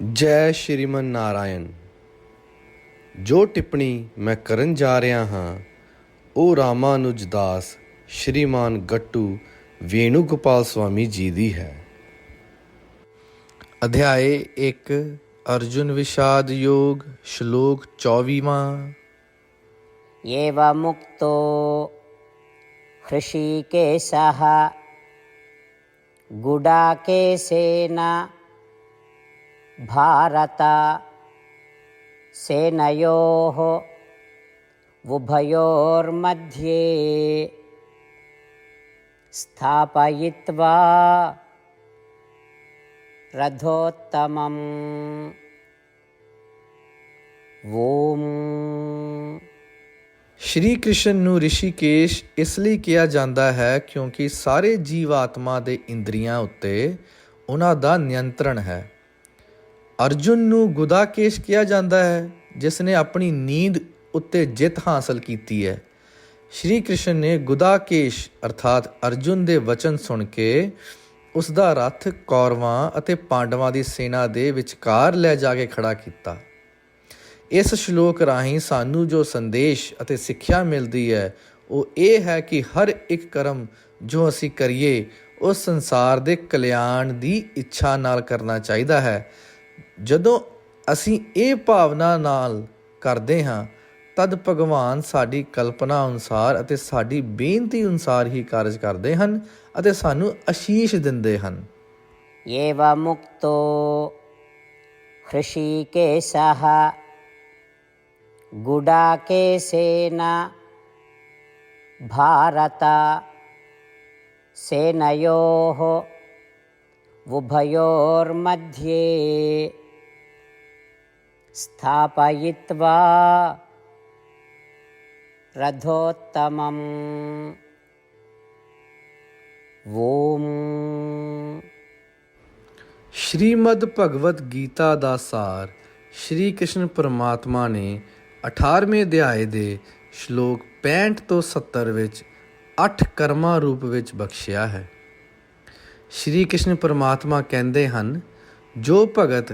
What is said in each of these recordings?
ਜੈ ਸ਼੍ਰੀਮਨ ਨਾਰਾਇਣ, ਜੋ ਟਿੱਪਣੀ ਮੈਂ ਕਰਨ ਜਾ ਰਿਹਾ ਹਾਂ ਉਹ ਰਾਮਾਨੁਜ ਦਾਸ, ਸ਼੍ਰੀਮਾਨ ਗੱਟੂ ਵੇਣੂ ਗੋਪਾਲ ਸਵਾਮੀ ਜੀ ਦੀ ਹੈ। ਅਧਿਆਏ 1 ਅਰਜੁਨ ਵਿਸ਼ਾਦ ਯੋਗ, ਸ਼ਲੋਕ 24ਵਾਂ ਏਵ ਮੁਕਤੋ ਹ੍ਰਿਸ਼ੀਕੇਸ਼ਾਹ, ਗੁਡਾਕੇਸ਼ੇਨਾ भारत सेनयोः उभयोर्मध्ये स्थापयित्वा रथोत्तमम् ॐ ਸ਼੍ਰੀ ਕ੍ਰਿਸ਼ਨ ਨੂੰ ਰਿਸ਼ੀਕੇਸ਼ ਇਸ ਲਈ ਕਿਹਾ ਜਾਂਦਾ ਹੈ ਕਿਉਂਕਿ ਸਾਰੇ ਜੀਵ ਆਤਮਾ ਦੇ ਇੰਦਰੀਆਂ ਉੱਤੇ ਉਹਨਾਂ ਦਾ ਨਿਯੰਤਰਣ ਹੈ ਅਰਜੁਨ ਨੂੰ ਗੁਦਾਕੇਸ਼ ਕਿਹਾ ਜਾਂਦਾ ਹੈ, ਜਿਸ ਨੇ ਆਪਣੀ ਨੀਂਦ ਉੱਤੇ ਜਿੱਤ ਹਾਸਲ ਕੀਤੀ ਹੈ। ਸ਼੍ਰੀ ਕ੍ਰਿਸ਼ਨ ਨੇ ਗੁਦਾਕੇਸ਼ ਅਰਥਾਤ ਅਰਜੁਨ ਦੇ ਵਚਨ ਸੁਣ ਕੇ ਉਸ ਦਾ ਰਥ ਕੌਰਵਾਂ ਅਤੇ ਪਾਂਡਵਾਂ ਦੀ ਸੈਨਾ ਦੇ ਵਿਚਕਾਰ ਲੈ ਜਾ ਕੇ ਖੜਾ ਕੀਤਾ। ਇਸ ਸ਼ਲੋਕ ਰਾਹੀਂ ਸਾਨੂੰ ਜੋ ਸੰਦੇਸ਼ ਅਤੇ ਸਿੱਖਿਆ ਮਿਲਦੀ ਹੈ, ਉਹ ਇਹ ਹੈ ਕਿ ਹਰ ਇੱਕ ਕਰਮ ਜੋ ਅਸੀਂ ਕਰੀਏ ਉਹ ਸੰਸਾਰ ਦੇ ਕਲਿਆਣ ਦੀ ਇੱਛਾ ਨਾਲ ਕਰਨਾ ਚਾਹੀਦਾ ਹੈ। ਜਦੋਂ ਅਸੀਂ ਇਹ ਭਾਵਨਾ ਨਾਲ ਕਰਦੇ ਹਾਂ ਤਦ ਭਗਵਾਨ ਸਾਡੀ ਕਲਪਨਾ ਅਨੁਸਾਰ ਅਤੇ ਸਾਡੀ ਬੇਨਤੀ ਅਨੁਸਾਰ ਹੀ ਕਾਰਜ ਕਰਦੇ ਹਨ ਅਤੇ ਸਾਨੂੰ ਅਸ਼ੀਸ਼ ਦਿੰਦੇ ਹਨ एवमुक्तो हृषीकेशः गुडाकेशेन भारत सेनयोः उभयोर्मध्ये स्थापयित्वा रथोत्तमम् ॐ ਸ਼੍ਰੀਮਦ ਭਗਵਤ ਗੀਤਾ ਦਾ ਸਾਰ ਸ਼੍ਰੀ ਕ੍ਰਿਸ਼ਨ ਪਰਮਾਤਮਾ ਨੇ 18ਵੇਂ ਅਧਿਆਏ ਦੇ ਸ਼ਲੋਕ 65 ਤੋਂ 70 ਵਿੱਚ 8 ਕਰਮਾਂ ਰੂਪ ਵਿੱਚ ਬਖਸ਼ਿਆ ਹੈ ਸ਼੍ਰੀ ਕ੍ਰਿਸ਼ਨ ਪਰਮਾਤਮਾ ਕਹਿੰਦੇ ਹਨ ਜੋ ਭਗਤ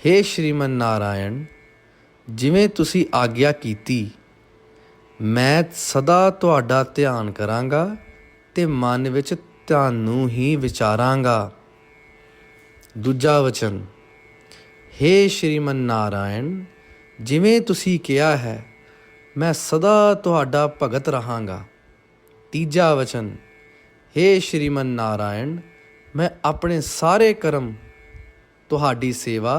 हे ਸ਼੍ਰੀਮਨ ਨਾਰਾਇਣ ਜਿਵੇਂ ਤੁਸੀਂ ਆਗਿਆ ਕੀਤੀ ਮੈਂ ਸਦਾ ਤੁਹਾਡਾ ਧਿਆਨ ਕਰਾਂਗਾ ਤੇ ਮਨ ਵਿੱਚ ਤੁਹਾਨੂੰ ਹੀ ਵਿਚਾਰਾਂਗਾ ਦੂਜਾ ਵਚਨ हे ਸ਼੍ਰੀਮਨ ਨਾਰਾਇਣ ਜਿਵੇਂ ਤੁਸੀਂ ਕਿਹਾ ਹੈ ਮੈਂ ਸਦਾ ਤੁਹਾਡਾ ਭਗਤ ਰਹਾਂਗਾ ਤੀਜਾ ਵਚਨ हे ਸ਼੍ਰੀਮਨ ਨਾਰਾਇਣ ਮੈਂ ਆਪਣੇ ਸਾਰੇ ਕਰਮ ਤੁਹਾਡੀ ਸੇਵਾ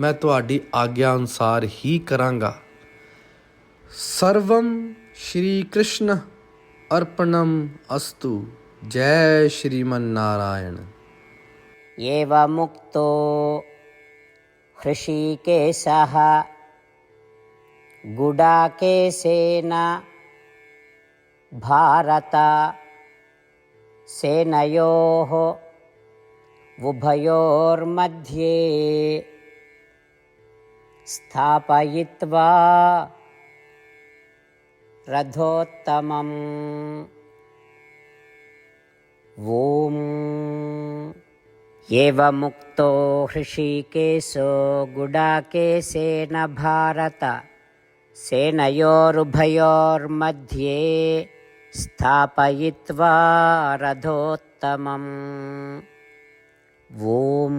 ਮੈਂ ਤੁਹਾਡੀ ਆਗਿਆ ਅਨੁਸਾਰ ਹੀ ਕਰਾਂਗਾ ਸਰਵਮ ਸ਼੍ਰੀ ਕ੍ਰਿਸ਼ਨ ਅਰਪਣਮ ਅਸਤੂ ਜੈ ਸ਼੍ਰੀਮਨ ਨਾਰਾਇਣ एवमुक्तो हृषीकेशः गुडाकेशेन भारत सेनयोः उभयोर्मध्ये स्थापयित्वा रथोत्तमम् ॐ एवमुक्तो हृषीकेशो गुडाकेशेन भारत सेनयोरुभयोर्मध्ये स्थापयित्वा रथोत्तमम् ॐ